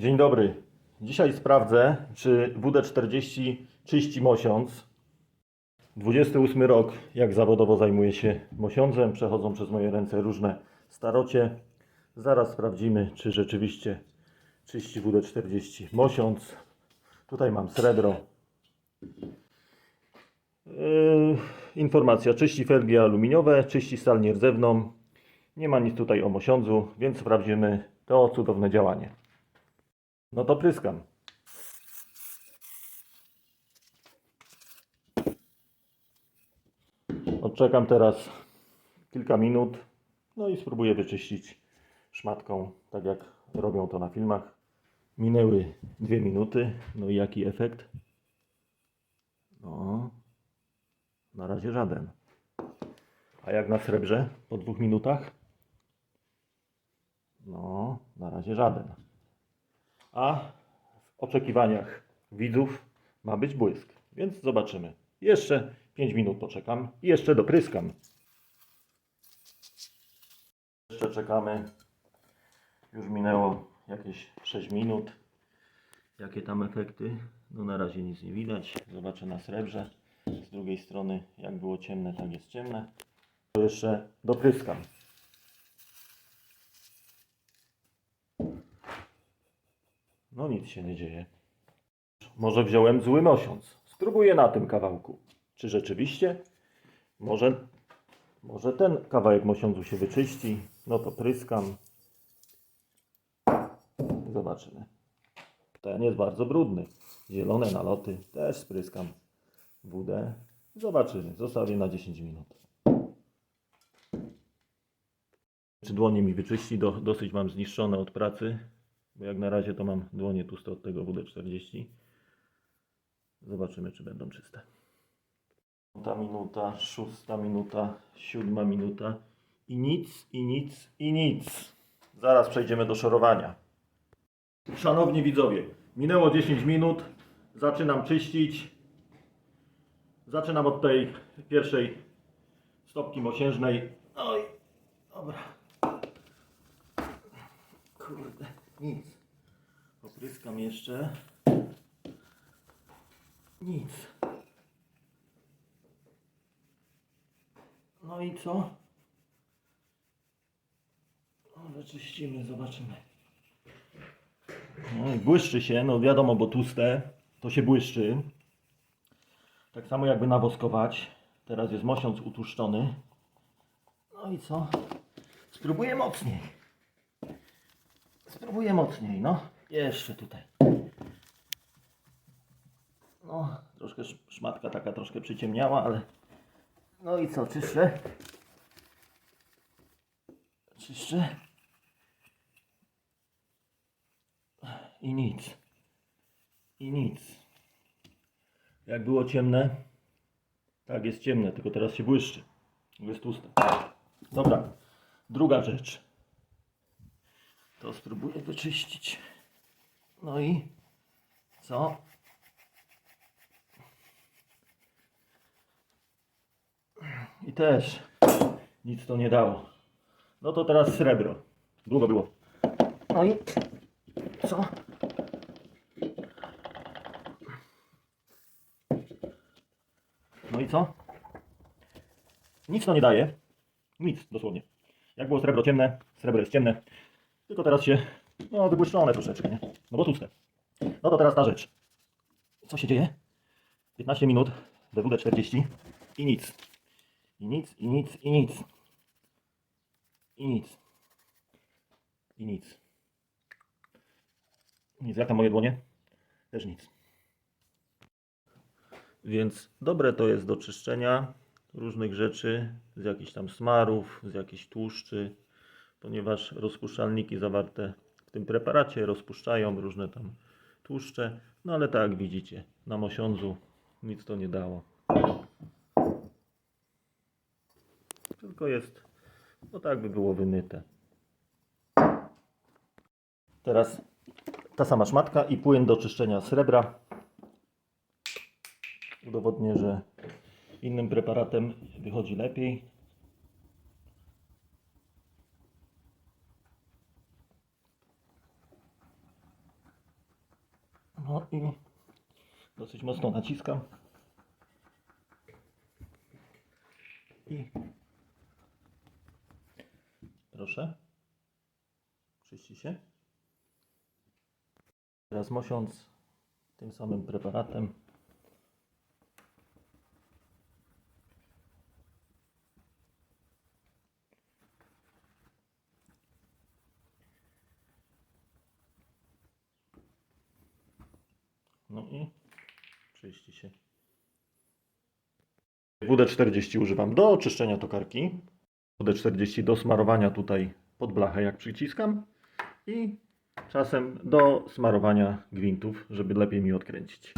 Dzień dobry. Dzisiaj sprawdzę, czy WD-40 czyści mosiądz. 28 rok, jak zawodowo zajmuję się mosiądzem. Przechodzą przez moje ręce różne starocie. Zaraz sprawdzimy, czy rzeczywiście czyści WD-40 mosiądz. Tutaj mam srebro. Yy, informacja, czyści felgi aluminiowe, czyści stal nierdzewną. Nie ma nic tutaj o mosiądzu, więc sprawdzimy to cudowne działanie. No to pryskam. Odczekam teraz kilka minut, no i spróbuję wyczyścić szmatką, tak jak robią to na filmach. Minęły dwie minuty, no i jaki efekt? No, na razie żaden. A jak na srebrze po dwóch minutach? No, na razie żaden. A w oczekiwaniach widzów ma być błysk. Więc zobaczymy. Jeszcze 5 minut poczekam i jeszcze dopryskam. Jeszcze czekamy. Już minęło jakieś 6 minut. Jakie tam efekty? No na razie nic nie widać. Zobaczę na srebrze. Z drugiej strony, jak było ciemne, tak jest ciemne. To jeszcze dopryskam. No nic się nie dzieje. Może wziąłem zły mosiąc. Spróbuję na tym kawałku. Czy rzeczywiście? Może, może ten kawałek mosiądzu się wyczyści. No to pryskam. Zobaczymy. Ten jest bardzo brudny. Zielone naloty też spryskam. WD. Zobaczymy. Zostawię na 10 minut. Czy dłonie mi wyczyści? Do, dosyć mam zniszczone od pracy. Bo jak na razie to mam dłonie tłuste od tego WD-40. Zobaczymy, czy będą czyste. Piąta minuta, szósta minuta, siódma minuta i nic, i nic, i nic. Zaraz przejdziemy do szorowania. Szanowni widzowie, minęło 10 minut. Zaczynam czyścić. Zaczynam od tej pierwszej stopki mosiężnej. Oj, dobra. Kurde, nic. Popryskam jeszcze. Nic. No i co? No, wyczyścimy, zobaczymy. No błyszczy się, no wiadomo, bo tłuste, to się błyszczy. Tak samo jakby nawoskować. Teraz jest mosiąc utłuszczony. No i co? Spróbuję mocniej. Spróbuję mocniej, no. Jeszcze tutaj. No, troszkę sz- szmatka taka troszkę przyciemniała, ale... No i co, czyszczę? Czyszczę. I nic. I nic. Jak było ciemne, tak jest ciemne, tylko teraz się błyszczy. Jest tłuste. Dobra, druga rzecz. To spróbuję wyczyścić. No i co? I też nic to nie dało. No to teraz srebro. Długo było. No i co? No i co? Nic to nie daje. Nic, dosłownie. Jak było srebro ciemne, srebro jest ciemne. Tylko teraz się, no, wybłyszczone troszeczkę, nie? No bo tłuste. No to teraz ta rzecz. Co się dzieje? 15 minut, DWD 40 i nic. I nic, i nic, i nic. I nic. I nic. Nic, jak tam moje dłonie? Też nic. Więc dobre to jest do czyszczenia różnych rzeczy, z jakichś tam smarów, z jakichś tłuszczy, ponieważ rozpuszczalniki zawarte w tym preparacie rozpuszczają różne tam tłuszcze. No ale tak jak widzicie, na mosiądzu nic to nie dało. Tylko jest, no tak by było wymyte. Teraz ta sama szmatka i płyn do czyszczenia srebra. Udowodnię, że innym preparatem wychodzi lepiej. I dosyć mocno naciskam. I proszę. Czyści się. Teraz mosiąc tym samym preparatem No i czyści się. WD-40 używam do oczyszczenia tokarki. WD-40 do smarowania tutaj pod blachę jak przyciskam. I czasem do smarowania gwintów, żeby lepiej mi odkręcić.